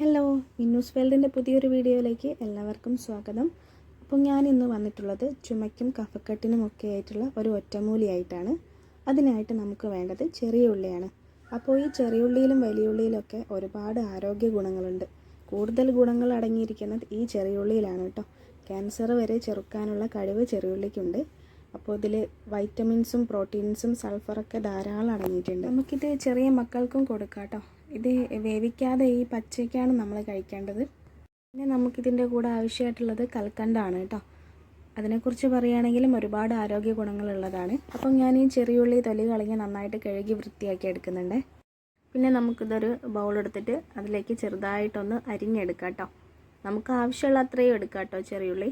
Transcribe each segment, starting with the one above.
Hello ഇന്നൂസ് വേൾഡിന്റെ പുതിയൊരു വീഡിയോയിലേക്ക് എല്ലാവർക്കും സ്വാഗതം. അപ്പോൾ ഞാൻ ഇന്ന് വന്നിട്ടുള്ളത് ചുമയ്ക്കും കഫക്കെട്ടിനും ഒക്കെ ആയിട്ടുള്ള ഒരു ഒറ്റമൂലിയായിട്ടാണ്. അതിനായിട്ട് നമുക്ക് വേണ്ടത് ചെറിയ ഉള്ളിയാണ്. അപ്പോൾ ഈ ചെറിയ ഉള്ളിയിലും വലിയ ഉള്ളിയിലൊക്കെ ഒരുപാട് ആരോഗ്യ ഗുണങ്ങളുണ്ട്. കൂടുതൽ ഗുണങ്ങൾ അടങ്ങിയിരിക്കുന്നത് ഈ ചെറിയ ഉള്ളിയിലാണ് കേട്ടോ. ക്യാൻസർ വരെ ചെറുക്കാനുള്ള കഴിവ് ചെറിയുള്ളിക്കുണ്ട് അപ്പോൾ ഇതിൽ വൈറ്റമിൻസും പ്രോട്ടീൻസും സൾഫറൊക്കെ ധാരാളം അടങ്ങിയിട്ടുണ്ട്. നമുക്കിത് ചെറിയ മക്കൾക്കും കൊടുക്കാം കേട്ടോ. ഇത് വേവിക്കാതെ ഈ പച്ചയ്ക്കാണ് നമ്മൾ കഴിക്കേണ്ടത്. പിന്നെ നമുക്കിതിന്റെ കൂടെ ആവശ്യമായിട്ടുള്ളത് കൽക്കണ്ടാണ് കേട്ടോ. അതിനെക്കുറിച്ച് പറയുകയാണെങ്കിലും ഒരുപാട് ആരോഗ്യ ഗുണങ്ങളുള്ളതാണ്. അപ്പം ഞാൻ ഈ ചെറിയുള്ളി തൊലി കളഞ്ഞ് നന്നായിട്ട് കഴുകി വൃത്തിയാക്കി എടുക്കുന്നുണ്ട്. പിന്നെ നമുക്കിതൊരു ബൗൾ എടുത്തിട്ട് അതിലേക്ക് ചെറുതായിട്ടൊന്ന് അരിഞ്ഞെടുക്കാം കേട്ടോ. നമുക്ക് ആവശ്യമുള്ള അത്രയും എടുക്കാം കേട്ടോ ചെറിയുള്ളി.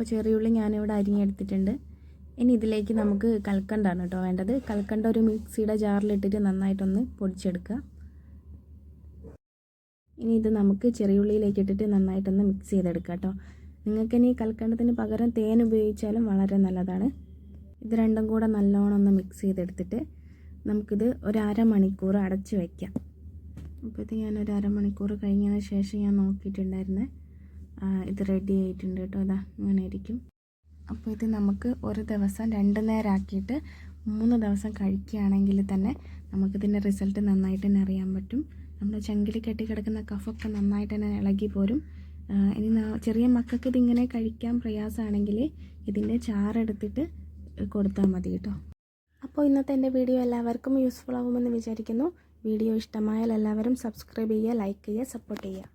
അപ്പോൾ ചെറിയുള്ളി ഞാനിവിടെ അരിഞ്ഞെടുത്തിട്ടുണ്ട്. ഇനി ഇതിലേക്ക് നമുക്ക് കൽക്കണ്ടാണ് കേട്ടോ വേണ്ടത്. കൽക്കണ്ട ഒരു മിക്സിയുടെ ജാറിലിട്ടിട്ട് നന്നായിട്ടൊന്ന് പൊടിച്ചെടുക്കുക. ഇനി ഇത് നമുക്ക് ചെറിയ ഉള്ളിയിലേക്ക് ഇട്ടിട്ട് നന്നായിട്ടൊന്ന് മിക്സ് ചെയ്തെടുക്കുക കേട്ടോ. നിങ്ങൾക്ക് ഇനി കൽക്കണ്ടത്തിന് പകരം തേൻ ഉപയോഗിച്ചാലും വളരെ നല്ലതാണ്. ഇത് രണ്ടും കൂടെ നല്ലോണം ഒന്ന് മിക്സ് ചെയ്തെടുത്തിട്ട് നമുക്കിത് ഒരു അരമണിക്കൂർ അടച്ച് വയ്ക്കാം അപ്പോൾ ഇത് ഞാൻ ഒരു അരമണിക്കൂർ കഴിഞ്ഞതിന് ശേഷം ഞാൻ നോക്കിയിട്ടുണ്ടായിരുന്നേ. ഇത് റെഡി ആയിട്ടുണ്ട് കേട്ടോ. അതാ ഇങ്ങനെ ഇരിക്കും. അപ്പോൾ ഇത് നമുക്ക് ഒരു ദിവസം രണ്ട് നേരമാക്കിയിട്ട് മൂന്ന് ദിവസം കഴിക്കുകയാണെങ്കിൽ തന്നെ നമുക്കിതിന്റെ റിസൾട്ട് നന്നായിട്ട് തന്നെ അറിയാൻ പറ്റും. നമ്മുടെ ചങ്കിൽ കെട്ടിക്കിടക്കുന്ന കഫൊക്കെ നന്നായിട്ട് തന്നെ ഇളകി പോരും. ഇനി ചെറിയ മക്കൾക്ക് ഇതിങ്ങനെ കഴിക്കാൻ പ്രയാസമാണെങ്കിൽ ഇതിന്റെ ചാറെടുത്തിട്ട് കൊടുത്താൽ മതി കേട്ടോ. അപ്പോൾ ഇന്നത്തെ എന്റെ വീഡിയോ എല്ലാവർക്കും യൂസ്ഫുൾ ആകുമെന്ന് വിചാരിക്കുന്നു. വീഡിയോ ഇഷ്ടമായാൽ എല്ലാവരും സബ്സ്ക്രൈബ് ചെയ്യുക ലൈക്ക് ചെയ്യുക സപ്പോർട്ട് ചെയ്യുക.